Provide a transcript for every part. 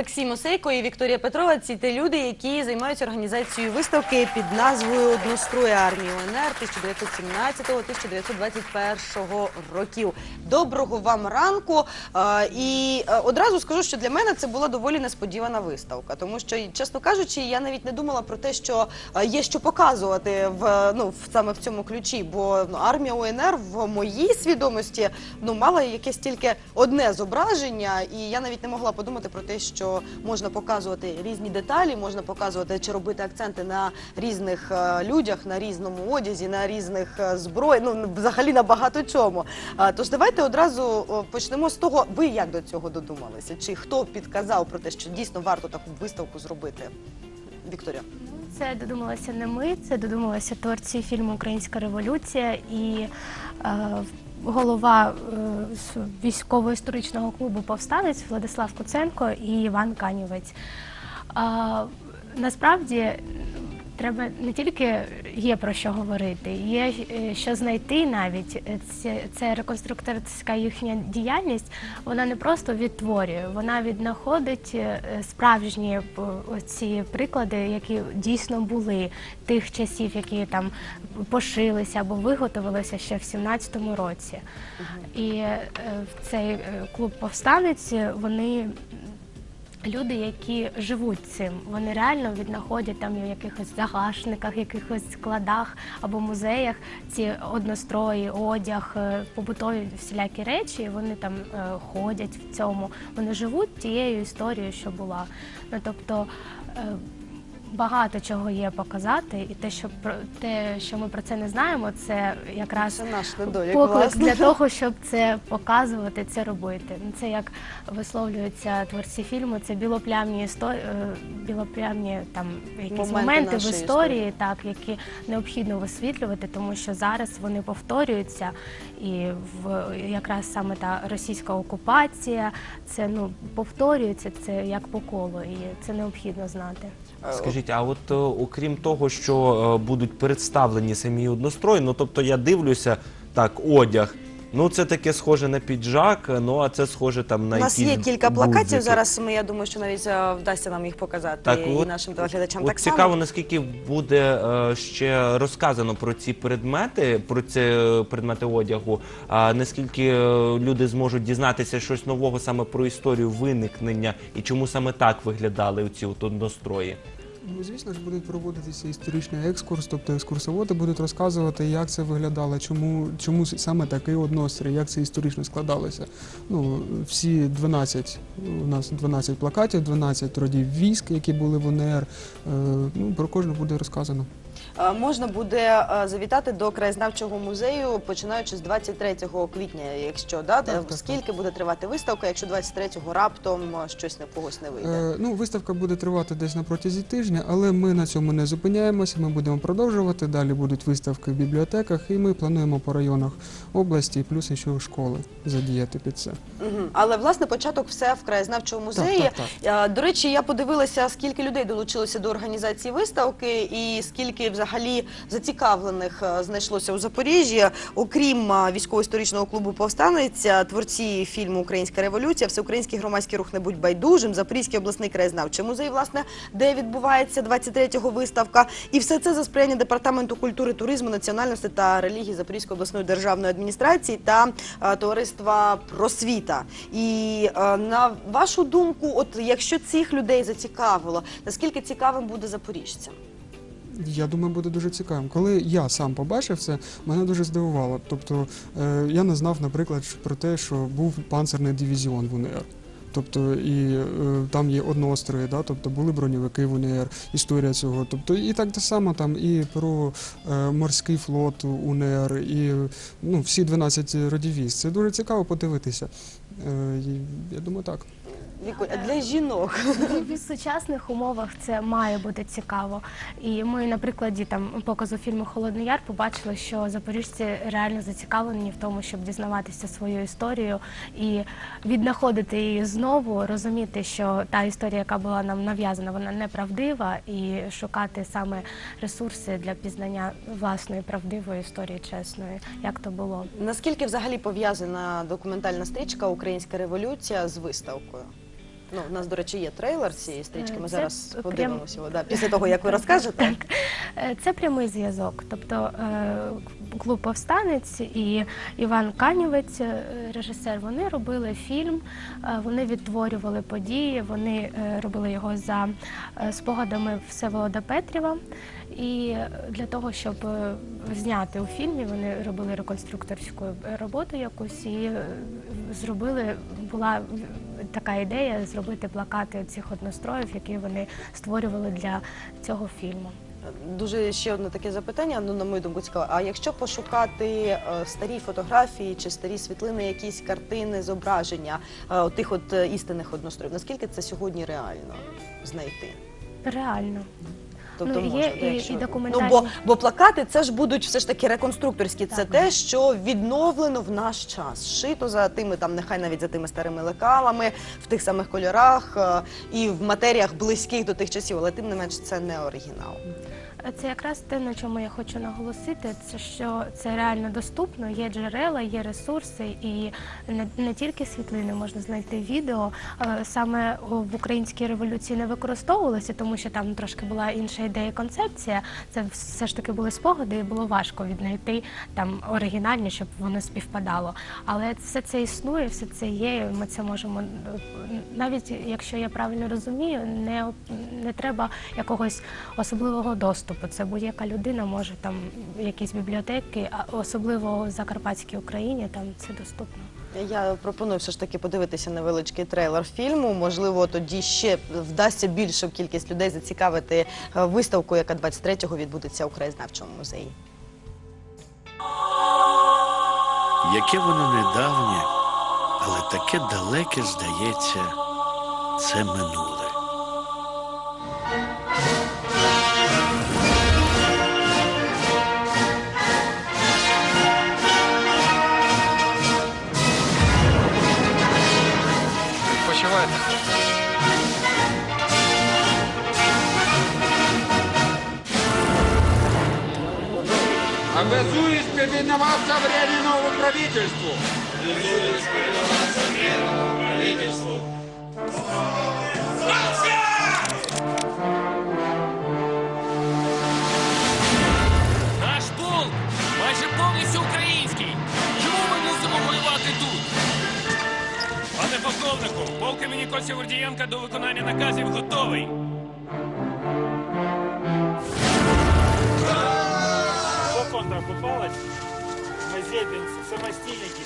Олексій Мосейко і Вікторія Петрова ці ті люди, які займаються організацією виставки під назвою Однострої армії УНР 1917-1921 років. Доброго вам ранку. І е, одразу скажу, що для мене це була доволі несподівана виставка, тому що, чесно кажучи, я навіть не думала про те, що е, є що показувати в ну саме в цьому ключі, бо ну, армія УНР в моїй свідомості ну мала якесь тільки одне зображення, і я навіть не могла подумати про те, що можна показувати різні деталі, можна показувати чи робити акценти на різних е, людях, на різному одязі, на різних е, зброї, ну взагалі на багато чому. Тож давайте одразу почнемо з того, ви як до цього додумалися? Чи хто підказав про те, що дійсно варто таку виставку зробити? Вікторія. Це додумалося не ми, це додумалися творці фільму Українська революція і е, голова е, військово-історичного клубу Повстанець Владислав Куценко і Іван Канівець. Насправді треба не тільки є про що говорити, є е, що знайти навіть. Е, Це, це реконструкторська їхня діяльність. Вона не просто відтворює, вона віднаходить е, справжні ці приклади, які дійсно були тих часів, які там пошилися або виготовилися ще в 17-му році. І в цей клуб повстанець вони Люди, які живуть цим, вони реально віднаходять там в якихось загашниках, якихось складах або музеях ці однострої, одяг, е, побутові всілякі речі. і Вони там е, ходять в цьому. Вони живуть тією історією, що була. Ну тобто. Е, Багато чого є показати, і те, що про те, що ми про це не знаємо, це якраз Це наш недолік, поклик власне. для того, щоб це показувати, це робити. Це як висловлюються творці фільму, це білоплямні історії, білоплямні там якісь Моменти моменти, в нашої історії, так які необхідно висвітлювати, тому що зараз вони повторюються, і в якраз саме та російська окупація, це ну повторюється, це як по колу, і це необхідно знати. Скажіть, а от е, окрім того, що е, будуть представлені самі однострої, ну тобто я дивлюся, так, одяг. Ну, це таке схоже на піджак, ну а це схоже там на У нас якісь є кілька плакатів. гудзики. Зараз ми, я думаю, що навіть е, вдасться нам їх показати Так, і от- нашим телеглядачам От так цікаво, наскільки буде е, ще розказано про ці предмети, про ці е, предмети одягу. А наскільки е, люди зможуть дізнатися щось нового саме про історію виникнення і чому саме так виглядали ці от однострої? Ну, звісно ж, будуть проводитися історичний екскурс, тобто екскурсоводи будуть розказувати, як це виглядало, чому, чому саме такий однострій, як це історично складалося. Ну, всі 12, у нас 12 плакатів, 12 родів військ, які були в УНР. Е, ну, про кожну буде розказано. Е, Можна буде е, завітати до краєзнавчого музею, починаючи з 23 квітня, якщо да, Так, так, скільки буде тривати виставка, якщо 23-го раптом е, щось в когось не вийде. Е, ну, виставка буде тривати десь на протязі тижня, але ми на цьому не зупиняємося. Ми будемо продовжувати. Далі будуть виставки в бібліотеках, і ми плануємо по районах області, плюс ще школи задіяти під це. Мгм. Але власне початок все в краєзнавчому музеї. так, Е, До речі, я подивилася, скільки людей долучилося до організації виставки, і скільки взагалі зацікавлених е, знайшлося у Запоріжжі, окрім е, військово-історичного клубу повстанець, творці фільму Українська революція, всеукраїнський громадський рух не будь байдужим, Запорізький обласний краєзнавчий музей, власне, де відбувається 23-го виставка, і все це за сприяння департаменту культури, туризму, національності та релігії Запорізької обласної державної адміністрації та е, товариства просвіта. І на вашу думку, от якщо цих людей зацікавило, наскільки цікавим буде запоріжцям? Я думаю, буде дуже цікавим. Коли я сам побачив це, мене дуже здивувало. Тобто е, я не знав, наприклад, про те, що був панцерний дивізіон в УНР. Тобто і е, там є однострої, да, тобто були броньовики в УНР, історія цього. Тобто і так само там і про е, морський флот УНР, і ну, всі 12 родів. Це дуже цікаво подивитися. Е, я думаю, так. Віко, а для жінок В сучасних умовах це має бути цікаво. І ми на прикладі там показу фільму Холодний Яр побачили, що запоріжці реально зацікавлені в тому, щоб дізнаватися свою історію і віднаходити її знову, розуміти, що та історія, яка була нам нав'язана, вона неправдива, і шукати саме ресурси для пізнання власної правдивої історії, чесної, як то було. наскільки взагалі пов'язана документальна стрічка Українська революція з виставкою? Ну, у нас, до речі, є трейлер цієї стрічки. Ми Це зараз прям- подивимося його. Да, після того, як ви розкажете. Так. Е, Це прямий зв'язок. Тобто е, клуб Повстанець і Іван Канівець, е, режисер, вони робили фільм, е, вони відтворювали події, вони е, робили його за е, спогадами Всеволода Петрєва. І е, для того, щоб е, зняти у фільмі, вони робили реконструкторську роботу якусь і е, зробили була така ідея зробити плакати цих одностроїв, які вони створювали для цього фільму. Дуже ще одне таке запитання, ну на мою думку, цікаве. А якщо пошукати е, старі фотографії чи старі світлини, якісь картини, зображення е, тих от е, істинних одностроїв, наскільки це сьогодні реально знайти? Реально. Тобто Ну, є можна, і- якщо... і документальні- Ну, бо, бо плакати це ж будуть все ж таки реконструкторські. Це Так. те, що відновлено в наш час. Шито за тими, там нехай навіть за тими старими лекалами, в тих самих кольорах е, і в матеріях близьких до тих часів, але тим не менш це не оригінал. Це якраз те, на чому я хочу наголосити, це що це реально доступно, є джерела, є ресурси, і не, не тільки світлини можна знайти відео. Е, Саме в українській революції не використовувалося, тому що там трошки була інша ідея концепція. Це все ж таки були спогади, і було важко віднайти там оригінальні, щоб воно співпадало. Але все це існує, все це є. Ми це можемо е, навіть якщо я правильно розумію, не, не треба якогось особливого доступу. Це будь-яка людина може там якісь бібліотеки, а особливо в Закарпатській Україні, там це доступно. Я пропоную все ж таки подивитися невеличкий трейлер фільму. Можливо, тоді ще вдасться більшу кількість людей зацікавити е, виставку, яка 23-го відбудеться у краєзнавчому музеї. Яке воно недавнє, але таке далеке, здається, це минуле. Наказів готовий. Хто контрокупалась? Ми з'єднані самостійники.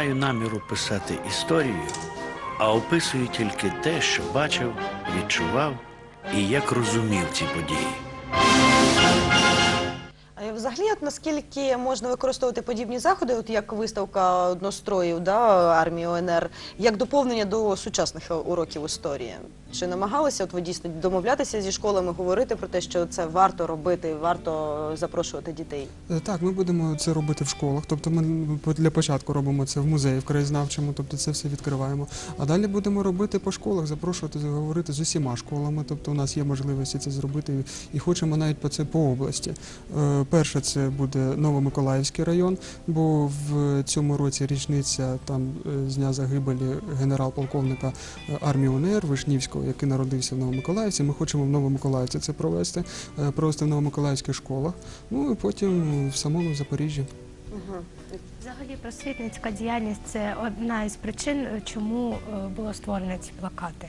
Маю наміру писати історію, а описую тільки те, що бачив, відчував і як розумів ці події. Взагалі, от наскільки можна використовувати подібні заходи, от як виставка одностроїв да, армії ОНР, як доповнення до сучасних уроків історії? Чи намагалися от ви дійсно домовлятися зі школами, говорити про те, що це варто робити, варто запрошувати дітей? Е, Так, ми будемо це робити в школах. Тобто ми для початку робимо це в музеї, в краєзнавчому, тобто це все відкриваємо. А далі будемо робити по школах, запрошувати, говорити з усіма школами. Тобто у нас є можливості це зробити і хочемо навіть по це по області. Е, Перше це буде Новомиколаївський район, бо в цьому році річниця там е, з дня загибелі генерал-полковника е, армії УНР Вишнівського, який народився в Новомиколаївці. Ми хочемо в Новомиколаївці це провести, е, провести в Новомиколаївських школах, ну і потім в самому Запоріжжі. Мгм. Взагалі просвітницька діяльність це одна із причин, чому е, було створено ці плакати.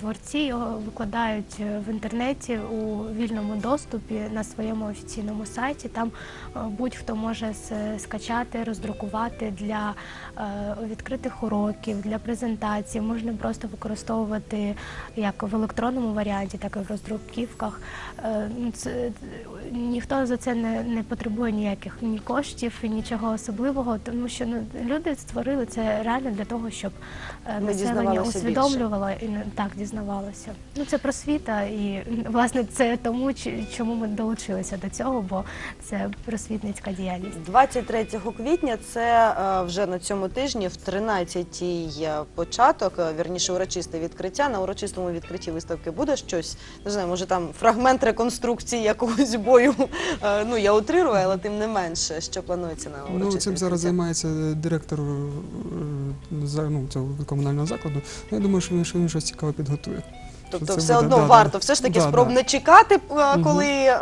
Творці його викладають е, в інтернеті у вільному доступі на своєму офіційному сайті. Там е, будь-хто може скачати, роздрукувати для е, відкритих уроків, для презентацій. Можна просто використовувати як в електронному варіанті, так і в роздруківках. Е, ну, ніхто за це не потребує ніяких ні коштів, нічого особливого, тому що ну люди створили це реально для того, щоб е, Ми населення усвідомлювало і не- так дізнавалося. Ну це просвіта, і власне це тому, чому ми долучилися до цього, бо це просвітницька діяльність. 23 квітня це е, вже на цьому тижні, в 13-й е, початок, е, вірніше урочисте відкриття. На урочистому відкритті виставки буде щось. Не знаю, може там фрагмент реконструкції якогось бою. Е, Ну я утрирую, але тим не менше, що планується на Ну, цим зараз займається директор е, ну, цього комунального закладу. Я думаю, що він, що він щось цікаве підготує. Тобто все буде, одно да, да. варто все ж таки Да, спроб да. не чекати, е, Мгм. коли е,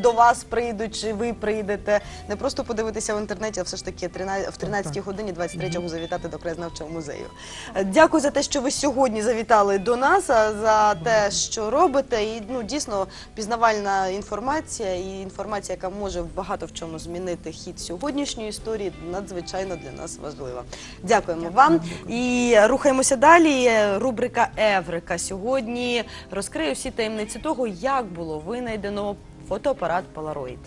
до вас прийдуть чи ви прийдете. Не просто подивитися в інтернеті, а все ж таки 13 в 13 так. годині 23-го завітати до краєзнавчого музею. Е, Дякую за те, що ви сьогодні завітали до нас, а за те, що робите. І ну дійсно пізнавальна інформація і інформація, яка може багато в чому змінити хід сьогоднішньої історії, надзвичайно для нас важлива. Дякуємо вам і рухаємося далі. Рубрика Еврика сьогодні розкриє всі таємниці того, як було винайдено фотоапарат Polaroid.